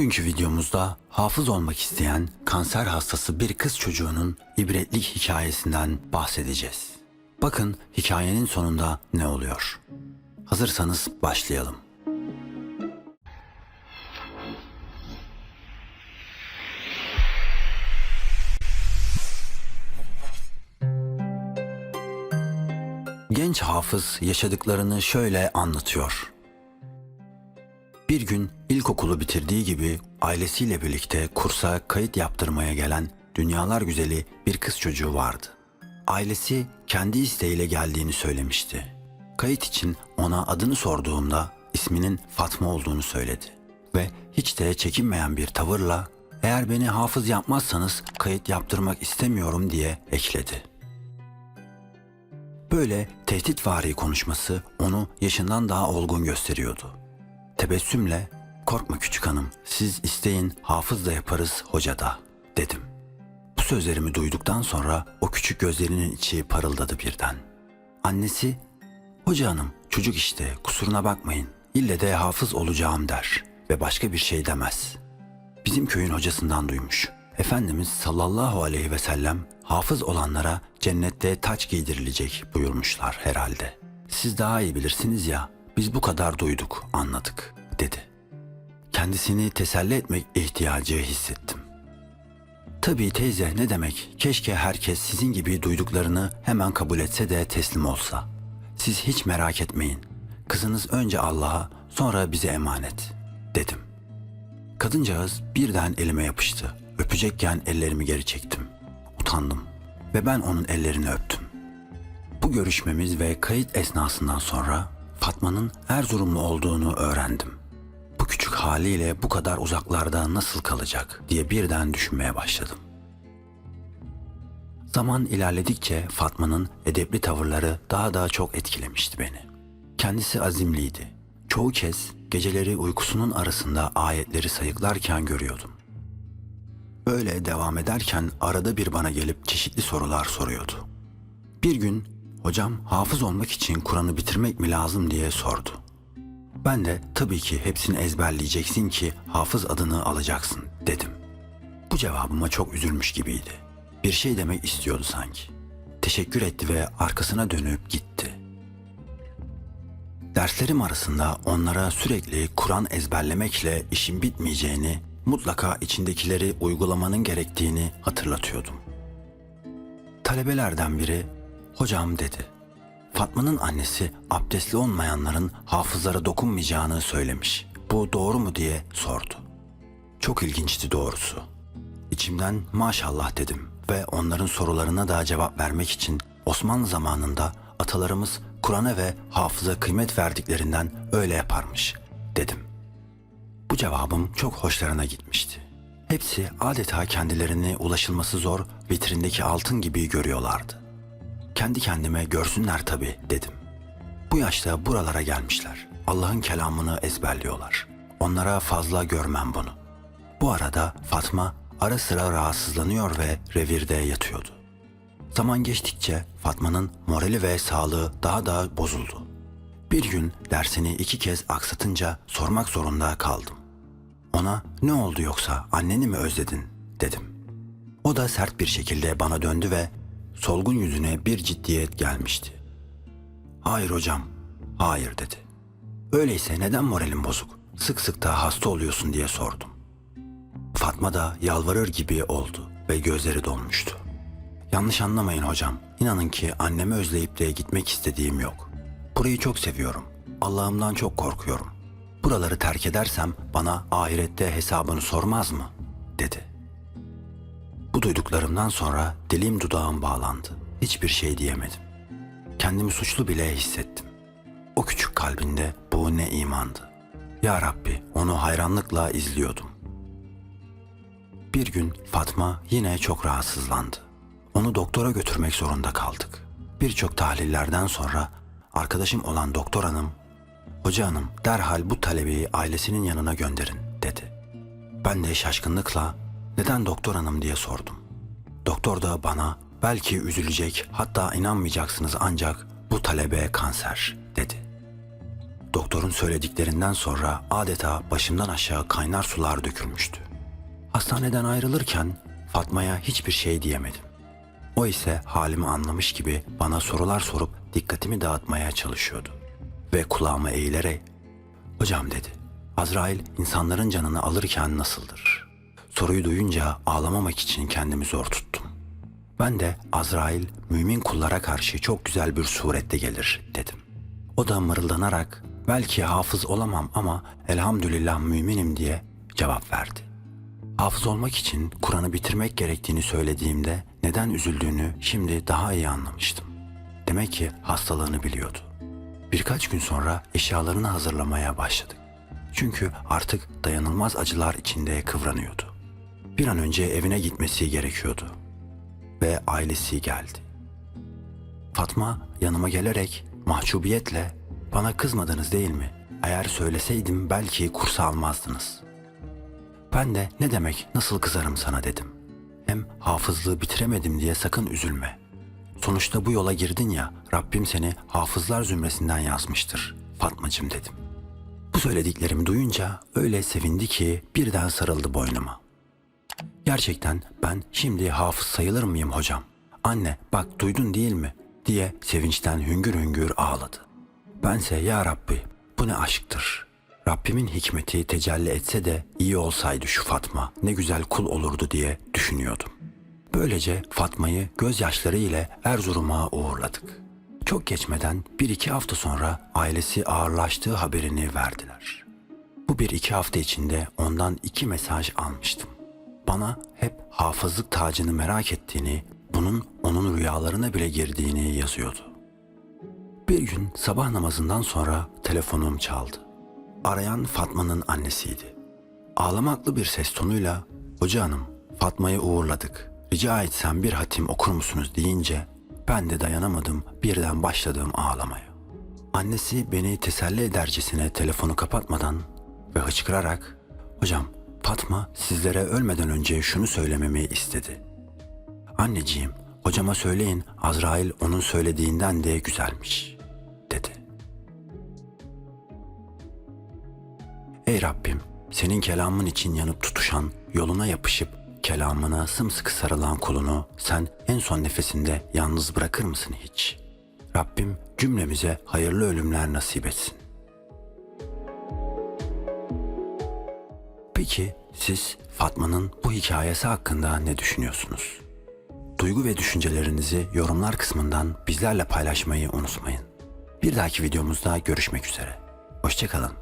Bugünkü videomuzda hafız olmak isteyen kanser hastası bir kız çocuğunun ibretlik hikayesinden bahsedeceğiz. Bakın hikayenin sonunda ne oluyor. Hazırsanız başlayalım. Genç hafız yaşadıklarını şöyle anlatıyor. Bir gün ilkokulu bitirdiği gibi ailesiyle birlikte kursa kayıt yaptırmaya gelen dünyalar güzeli bir kız çocuğu vardı. Ailesi kendi isteğiyle geldiğini söylemişti. Kayıt için ona adını sorduğumda isminin Fatma olduğunu söyledi. Ve hiç de çekinmeyen bir tavırla eğer beni hafız yapmazsanız kayıt yaptırmak istemiyorum diye ekledi. Böyle tehditvari konuşması onu yaşından daha olgun gösteriyordu. Tebessümle korkma küçük hanım siz isteyin hafız da yaparız hoca da dedim. Bu sözlerimi duyduktan sonra o küçük gözlerinin içi parıldadı birden. Annesi hoca hanım çocuk işte kusuruna bakmayın ille de hafız olacağım der ve başka bir şey demez. Bizim köyün hocasından duymuş. Efendimiz sallallahu aleyhi ve sellem hafız olanlara cennette taç giydirilecek buyurmuşlar herhalde. Siz daha iyi bilirsiniz ya biz bu kadar duyduk anladık dedi. Kendisini teselli etmek ihtiyacı hissettim. Tabii teyze ne demek keşke herkes sizin gibi duyduklarını hemen kabul etse de teslim olsa. Siz hiç merak etmeyin. Kızınız önce Allah'a sonra bize emanet dedim. Kadıncağız birden elime yapıştı. Öpecekken ellerimi geri çektim. Utandım ve ben onun ellerini öptüm. Bu görüşmemiz ve kayıt esnasından sonra Fatma'nın Erzurumlu olduğunu öğrendim. Bu küçük haliyle bu kadar uzaklarda nasıl kalacak diye birden düşünmeye başladım. Zaman ilerledikçe Fatma'nın edepli tavırları daha da çok etkilemişti beni. Kendisi azimliydi. Çoğu kez geceleri uykusunun arasında ayetleri sayıklarken görüyordum. Böyle devam ederken arada bir bana gelip çeşitli sorular soruyordu. Bir gün hocam hafız olmak için Kur'an'ı bitirmek mi lazım diye sordu. Ben de tabii ki hepsini ezberleyeceksin ki hafız adını alacaksın dedim. Bu cevabıma çok üzülmüş gibiydi. Bir şey demek istiyordu sanki. Teşekkür etti ve arkasına dönüp gitti. Derslerim arasında onlara sürekli Kur'an ezberlemekle işin bitmeyeceğini, mutlaka içindekileri uygulamanın gerektiğini hatırlatıyordum. Talebelerden biri, hocam dedi. Fatma'nın annesi abdestli olmayanların hafızlara dokunmayacağını söylemiş. Bu doğru mu diye sordu. Çok ilginçti doğrusu. İçimden maşallah dedim ve onların sorularına da cevap vermek için Osmanlı zamanında atalarımız Kur'an'a ve hafıza kıymet verdiklerinden öyle yaparmış dedim. Bu cevabım çok hoşlarına gitmişti. Hepsi adeta kendilerini ulaşılması zor vitrindeki altın gibi görüyorlardı. Kendi kendime görsünler tabii dedim. Bu yaşta buralara gelmişler. Allah'ın kelamını ezberliyorlar. Onlara fazla görmem bunu. Bu arada Fatma ara sıra rahatsızlanıyor ve revirde yatıyordu. Zaman geçtikçe Fatma'nın morali ve sağlığı daha da bozuldu. Bir gün dersini iki kez aksatınca sormak zorunda kaldım. Ona ne oldu yoksa anneni mi özledin dedim. O da sert bir şekilde bana döndü ve solgun yüzüne bir ciddiyet gelmişti. Hayır hocam, hayır dedi. Öyleyse neden moralin bozuk? Sık sık da hasta oluyorsun diye sordum. Fatma da yalvarır gibi oldu ve gözleri dolmuştu. Yanlış anlamayın hocam. İnanın ki annemi özleyip de gitmek istediğim yok. Burayı çok seviyorum. Allah'ımdan çok korkuyorum. Buraları terk edersem bana ahirette hesabını sormaz mı? dedi. Bu duyduklarımdan sonra dilim dudağım bağlandı. Hiçbir şey diyemedim. Kendimi suçlu bile hissettim. O küçük kalbinde bu ne imandı. Ya Rabbi onu hayranlıkla izliyordum. Bir gün Fatma yine çok rahatsızlandı. Onu doktora götürmek zorunda kaldık. Birçok tahlillerden sonra arkadaşım olan doktor hanım, hoca hanım derhal bu talebeyi ailesinin yanına gönderin dedi. Ben de şaşkınlıkla neden doktor hanım diye sordum. Doktor da bana belki üzülecek hatta inanmayacaksınız ancak bu talebe kanser dedi. doktorun söylediklerinden sonra adeta başımdan aşağı kaynar sular dökülmüştü. Hastaneden ayrılırken Fatma'ya hiçbir şey diyemedim. O ise halimi anlamış gibi bana sorular sorup dikkatimi dağıtmaya çalışıyordu. Ve kulağıma eğilerek, hocam dedi, Azrail insanların canını alırken nasıldır? Soruyu duyunca ağlamamak için kendimi zor tuttum. Ben de Azrail mümin kullara karşı çok güzel bir surette gelir dedim. O da mırıldanarak belki hafız olamam ama elhamdülillah müminim diye cevap verdi. Hafız olmak için Kur'an'ı bitirmek gerektiğini söylediğimde neden üzüldüğünü şimdi daha iyi anlamıştım. Demek ki hastalığını biliyordu. Birkaç gün sonra eşyalarını hazırlamaya başladık. Çünkü artık dayanılmaz acılar içinde kıvranıyordu. Bir an önce evine gitmesi gerekiyordu. Ve ailesi geldi. Fatma yanıma gelerek mahcubiyetle bana kızmadınız değil mi? Eğer söyleseydim belki kursa almazdınız. Ben de ne demek nasıl kızarım sana dedim. Hem hafızlığı bitiremedim diye sakın üzülme. Sonuçta bu yola girdin ya Rabbim seni hafızlar zümresinden yazmıştır Fatmacım dedim. Bu söylediklerimi duyunca öyle sevindi ki birden sarıldı boynuma. Gerçekten ben şimdi hafız sayılır mıyım hocam? Anne bak duydun değil mi? diye sevinçten hüngür hüngür ağladı. Bense ya Rabbi bu ne aşktır. Rabbimin hikmeti tecelli etse de iyi olsaydı şu Fatma ne güzel kul olurdu diye düşünüyordum. Böylece Fatma'yı gözyaşları ile Erzurum'a uğurladık. Çok geçmeden bir iki hafta sonra ailesi ağırlaştığı haberini verdiler. Bu bir iki hafta içinde ondan iki mesaj almıştım. Bana hep hafızlık tacını merak ettiğini, bunun onun rüyalarına bile girdiğini yazıyordu. Bir gün sabah namazından sonra telefonum çaldı. Arayan Fatma'nın annesiydi. Ağlamaklı bir ses tonuyla "Hoca hanım, Fatma'yı uğurladık. Rica etsem bir hatim okur musunuz?" deyince ben de dayanamadım birden başladım ağlamaya. Annesi beni teselli edercesine telefonu kapatmadan ve hıçkırarak "Hocam, Fatma sizlere ölmeden önce şunu söylememi istedi. Anneciğim, hocama söyleyin Azrail onun söylediğinden de güzelmiş." dedi. Ey Rabbim, senin kelamın için yanıp tutuşan, yoluna yapışıp kelamına sımsıkı sarılan kulunu sen en son nefesinde yalnız bırakır mısın hiç? Rabbim cümlemize hayırlı ölümler nasip etsin. Peki siz Fatma'nın bu hikayesi hakkında ne düşünüyorsunuz? Duygu ve düşüncelerinizi yorumlar kısmından bizlerle paylaşmayı unutmayın. Bir dahaki videomuzda görüşmek üzere. Hoşçakalın.